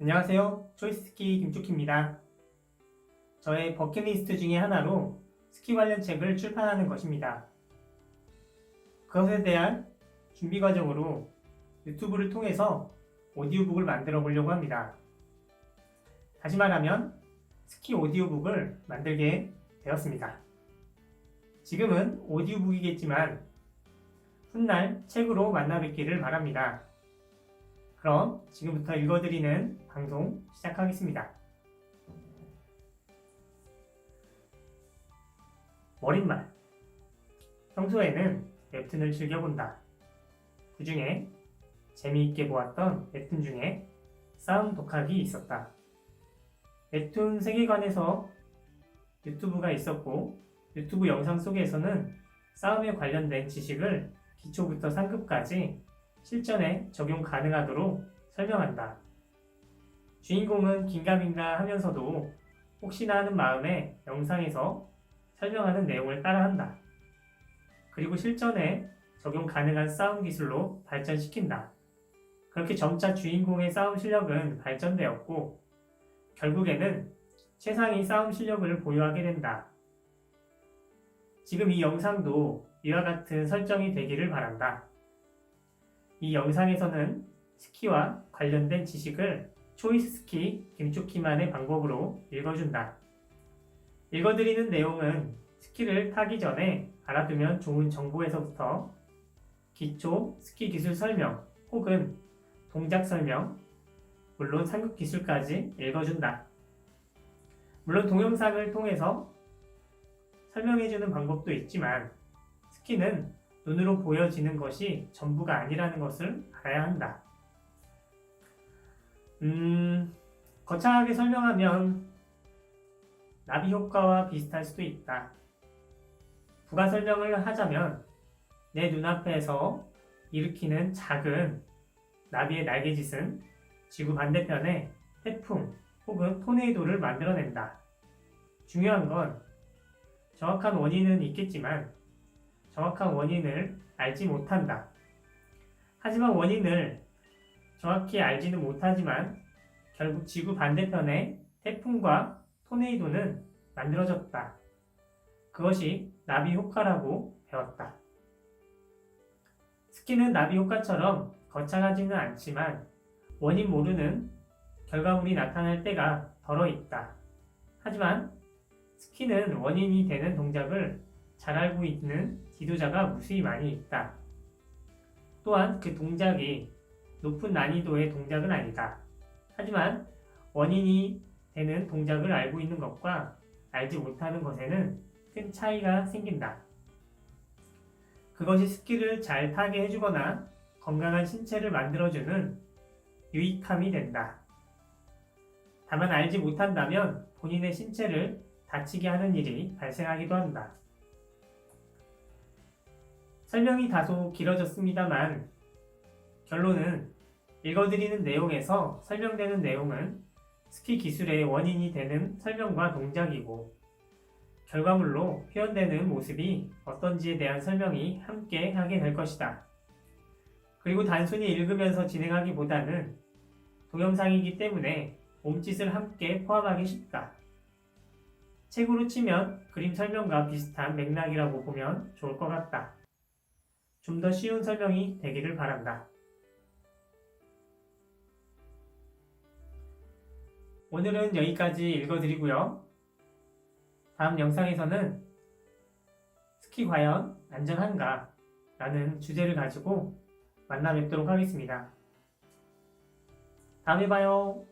안녕하세요. 초이스키 김축희입니다. 저의 버킷리스트 중에 하나로 스키 관련 책을 출판하는 것입니다. 그것에 대한 준비 과정으로 유튜브를 통해서 오디오북을 만들어 보려고 합니다. 다시 말하면 스키 오디오북을 만들게 되었습니다. 지금은 오디오북이겠지만 훗날 책으로 만나 뵙기를 바랍니다. 그럼 지금부터 읽어드리는 방송 시작하겠습니다. 머릿말 평소에는 웹툰을 즐겨본다. 그 중에 재미있게 보았던 웹툰 중에 싸움 독학이 있었다. 웹툰 세계관에서 유튜브가 있었고 유튜브 영상 속에서는 싸움에 관련된 지식을 기초부터 상급까지 실전에 적용 가능하도록 설명한다. 주인공은 긴가민가 하면서도 혹시나 하는 마음에 영상에서 설명하는 내용을 따라한다. 그리고 실전에 적용 가능한 싸움 기술로 발전시킨다. 그렇게 점차 주인공의 싸움 실력은 발전되었고, 결국에는 최상의 싸움 실력을 보유하게 된다. 지금 이 영상도 이와 같은 설정이 되기를 바란다. 이 영상에서는 스키와 관련된 지식을 초이스 스키 김초키만의 방법으로 읽어준다. 읽어드리는 내용은 스키를 타기 전에 알아두면 좋은 정보에서부터 기초 스키 기술 설명 혹은 동작 설명, 물론 상급 기술까지 읽어준다. 물론 동영상을 통해서 설명해주는 방법도 있지만 스키는 눈으로 보여지는 것이 전부가 아니라는 것을 알아야 한다. 음, 거창하게 설명하면 나비 효과와 비슷할 수도 있다. 부가 설명을 하자면 내 눈앞에서 일으키는 작은 나비의 날개짓은 지구 반대편에 태풍 혹은 토네이도를 만들어낸다. 중요한 건 정확한 원인은 있겠지만 정확한 원인을 알지 못한다. 하지만 원인을 정확히 알지는 못하지만 결국 지구 반대편에 태풍과 토네이도는 만들어졌다. 그것이 나비 효과라고 배웠다. 스키는 나비 효과처럼 거창하지는 않지만 원인 모르는 결과물이 나타날 때가 덜어 있다. 하지만 스키는 원인이 되는 동작을 잘 알고 있는 지도자가 무수히 많이 있다. 또한 그 동작이 높은 난이도의 동작은 아니다. 하지만 원인이 되는 동작을 알고 있는 것과 알지 못하는 것에는 큰 차이가 생긴다. 그것이 스키를 잘 타게 해주거나 건강한 신체를 만들어주는 유익함이 된다. 다만 알지 못한다면 본인의 신체를 다치게 하는 일이 발생하기도 한다. 설명이 다소 길어졌습니다만 결론은 읽어드리는 내용에서 설명되는 내용은 스키 기술의 원인이 되는 설명과 동작이고 결과물로 표현되는 모습이 어떤지에 대한 설명이 함께 하게 될 것이다. 그리고 단순히 읽으면서 진행하기보다는 동영상이기 때문에 몸짓을 함께 포함하기 쉽다. 책으로 치면 그림 설명과 비슷한 맥락이라고 보면 좋을 것 같다. 좀 더 쉬운 설명이 되기를 바란다. 오늘은 여기까지 읽어드리고요. 다음 영상에서는 스키 과연 안전한가? 라는 주제를 가지고 만나 뵙도록 하겠습니다. 다음에 봐요.